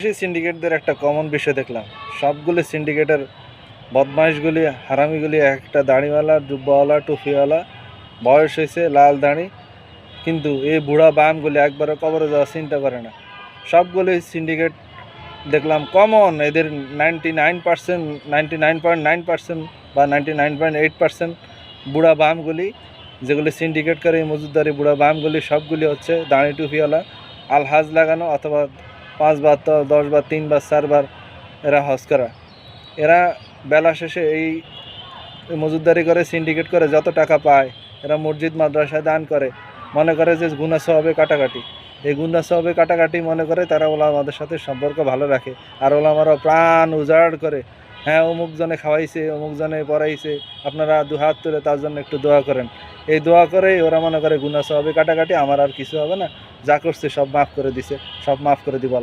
সিন্ডিকেটদের একটা কমন বিষয় দেখলাম। সবগুলি সিন্ডিকেটের বদমাইশগুলি, হারামিগুলি, একটা দাড়িওয়ালা, জুব্বাওয়ালা টুফিওয়ালা বয়স হয়েছে লাল দাড়ি, কিন্তু এই বুড়া বামগুলি একবারও কবরে যাওয়ার চিন্তা করে না। সবগুলি সিন্ডিকেট দেখলাম কমন এদের ninety nine percent ninety nine point nine percent বা ninety nine point eight percent বুড়া বামগুলি, যেগুলি সিন্ডিকেট করে মজুদারি বুড়া বামগুলি, সবগুলি হচ্ছে দাঁড়ি টুফিওয়ালা আলহাজ লাগানো অথবা পাঁচবার দশবার, তিনবার, চারবার এরা হজ করা। এরা বেলা শেষে এই মজুদারি করে সিন্ডিকেট করে, যত টাকা পায়, এরা মসজিদ, মাদ্রাসায় দান করে। মনে করে যে গুনা সবে কাটাকাটি। এই গুনা সবে কাটাকাটি মনে করে তারা ওলা আমাদের সাথে সম্পর্ক ভালো রাখে। আর ওলা আমরা প্রাণ উজাড় করে। হ্যাঁ অমুক জনে খাওয়াইছে, অমুক জনে পড়াইছে। আপনারা দু হাত তুলে তার জন্য একটু দোয়া করেন। এই দোয়া করেই ওরা মনে করে গুনা সবে কাটাকাটি, আমার আর কিছু হবে না। যা করছে সব মাফ করে দিছে, সব মাফ করে দিব।